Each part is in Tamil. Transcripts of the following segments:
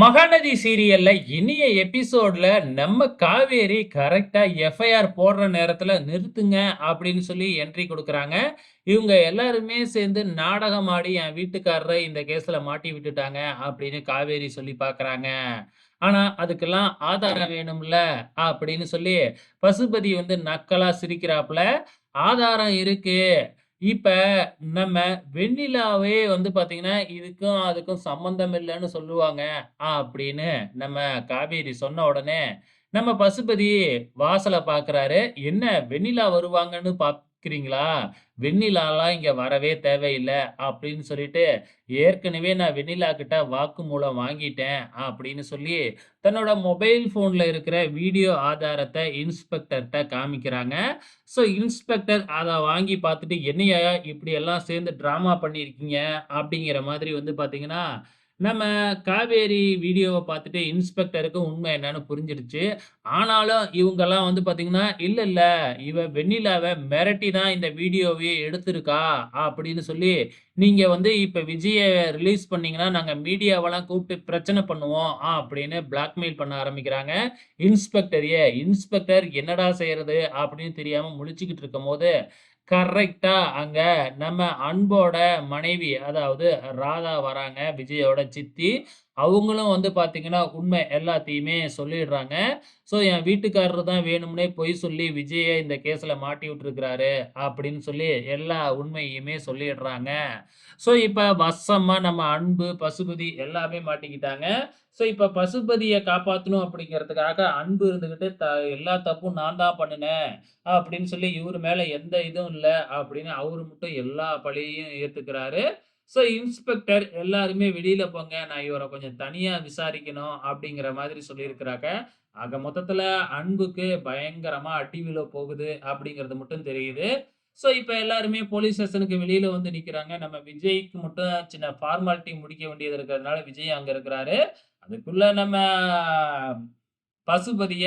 மகாநதி சீரியல்ல இனிய எபிசோட்ல நம்ம காவேரி கரெக்டா எஃப்ஐஆர் போடுற நேரத்துல நிறுத்துங்க அப்படின்னு சொல்லி என்ட்ரி கொடுக்குறாங்க இவங்க எல்லாருமே சேர்ந்து நாடகம் ஆடி என் வீட்டுக்காரர இந்த கேஸ்ல மாட்டி விட்டுட்டாங்க அப்படின்னு காவேரி சொல்லி பார்க்குறாங்க. ஆனா, அதுக்கெல்லாம் ஆதாரம் வேணும்ல அப்படின்னு சொல்லி பசுபதி வந்து நக்கலா சிரிக்கிறாப்புல, ஆதாரம் இருக்கு. இப்ப நம்ம வெண்ணிலாவே வந்து பார்த்தீங்கன்னா, இதுக்கும் அதுக்கும் சம்மந்தம் இல்லைன்னு சொல்லுவாங்க அப்படின்னு நம்ம காவேரி சொன்ன உடனே, நம்ம பசுபதி வாசலை பார்க்குறாரு. என்ன வெண்ணிலா வருவாங்கன்னு இருக்கிறீங்களா வெண்ணிலாலாம் இங்கே வரவே தேவையில்லை அப்படின்னு சொல்லிட்டு, ஏற்கனவே நான் வெண்ணிலா கிட்ட வாக்குமூலம் வாங்கிட்டேன் அப்படின்னு சொல்லி, தன்னோட மொபைல் ஃபோனில் இருக்கிற வீடியோ ஆதாரத்தை இன்ஸ்பெக்டர்கிட்ட காமிக்கிறாங்க. ஸோ இன்ஸ்பெக்டர் அதை வாங்கி பார்த்துட்டு, "என்னய்யா இப்படியெல்லாம் சேர்ந்து ட்ராமா பண்ணியிருக்கீங்க?" அப்படிங்கிற மாதிரி வந்து பார்த்தீங்கன்னா, நம்ம காவேரி வீடியோவை பார்த்துட்டு இன்ஸ்பெக்டருக்கு உண்மை என்னன்னு புரிஞ்சிடுச்சு. ஆனாலும் இவங்கலாம் வந்து பார்த்தீங்கன்னா, இல்லை இல்லை இவ வெண்ணிலாவை மிரட்டி தான் இந்த வீடியோவயே எடுத்திருக்கா" அப்படின்னு சொல்லி, நீங்கள் வந்து இப்போ விஜயை ரிலீஸ் பண்ணீங்கன்னா, நாங்கள் மீடியாவெல்லாம் கூப்பிட்டு பிரச்சனை பண்ணுவோம்" அப்படின்னு பிளாக்மெயில் பண்ண ஆரம்பிக்கிறாங்க. இன்ஸ்பெக்டரையே இன்ஸ்பெக்டர் என்னடா செய்கிறது அப்படின்னு தெரியாமல் முழிச்சுக்கிட்டு இருக்கும்போது, கரெக்டாக அங்க நம்ம அன்போட மனைவி, அதாவது ராதா வராங்க. விஜயோட சித்தி. அவங்களும் வந்து பார்த்தீங்கன்னா, உண்மை எல்லாத்தையுமே சொல்லிடுறாங்க. ஸோ என் வீட்டுக்காரர் தான் வேணும்னே பொய் சொல்லி விஜயை இந்த கேஸில் மாட்டி விட்டுருக்கிறாரு அப்படின்னு சொல்லி எல்லா உண்மையுமே சொல்லிடுறாங்க. ஸோ இப்போ வசமாக நம்ம அன்பு, பசுபதி எல்லாமே மாட்டிக்கிட்டாங்க. ஸோ இப்போ பசுபதியை காப்பாற்றணும் அப்படிங்கிறதுக்காக அன்பு இருந்துக்கிட்டு த எல்லா தப்பும் நான் தான் பண்ணினேன் அப்படின்னு சொல்லி இவர் மேலே எந்த இதுவும் இல்லை அப்படின்னு அவர் மட்டும் எல்லா பழியையும் ஏற்றுக்கிறாரு ஸோ இன்ஸ்பெக்டர் எல்லாருமே வெளியில் போங்க. நான் இவரை கொஞ்சம் தனியாக விசாரிக்கணும் அப்படிங்கிற மாதிரி சொல்லியிருக்கிறாங்க. ஆக மொத்தத்தில் அன்புக்கு பயங்கரமாக அடி விழ போகுது அப்படிங்கிறது மட்டும் தெரியுது. ஸோ இப்போ எல்லாருமே போலீஸ் ஸ்டேஷனுக்கு வெளியில வந்து நிக்கிறாங்க. நம்ம விஜய்க்கு மட்டும் சின்ன ஃபார்மாலிட்டி முடிக்க வேண்டியது இருக்கிறதுனால விஜய் அங்கே இருக்கிறாரு. அதுக்குள்ள நம்ம பசுபதிய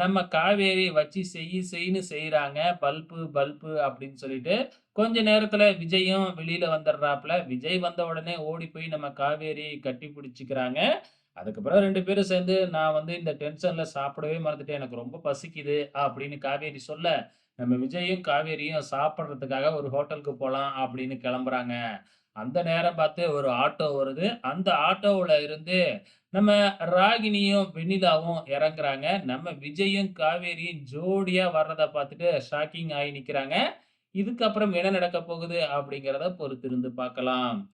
நம்ம காவேரி வச்சு செய் செய்ன்னு செய்கிறாங்க பல்பு பல்பு அப்படின்னு சொல்லிட்டு. கொஞ்ச நேரத்தில் விஜயும் வெளியில வந்துடுறாப்புல. விஜய் வந்த உடனே ஓடி போய் நம்ம காவேரி கட்டி பிடிச்சிக்கிறாங்க அதுக்கப்புறம் ரெண்டு பேரும் சேர்ந்து, "நான் வந்து இந்த டென்ஷன்ல சாப்பிடவே மறந்துட்டேன். எனக்கு ரொம்ப பசிக்குது" அப்படின்னு காவேரி சொல்ல, நம்ம விஜயும், காவேரியும் சாப்பிட்றதுக்காக ஒரு ஹோட்டலுக்கு போகலாம் அப்படின்னு கிளம்புறாங்க. அந்த நேரம் பார்த்து ஒரு ஆட்டோ வருது. அந்த ஆட்டோவில் இருந்து நம்ம ராகினியும், வெண்ணிலாவும் இறங்குறாங்க. நம்ம விஜயும், காவேரியும் ஜோடியாக வர்றதை பார்த்துட்டு ஷாக்கிங் ஆகி நிற்கிறாங்க இதுக்கப்புறம் என்ன நடக்கப் போகுது அப்படிங்கிறத பொறுத்திருந்து பார்க்கலாம்.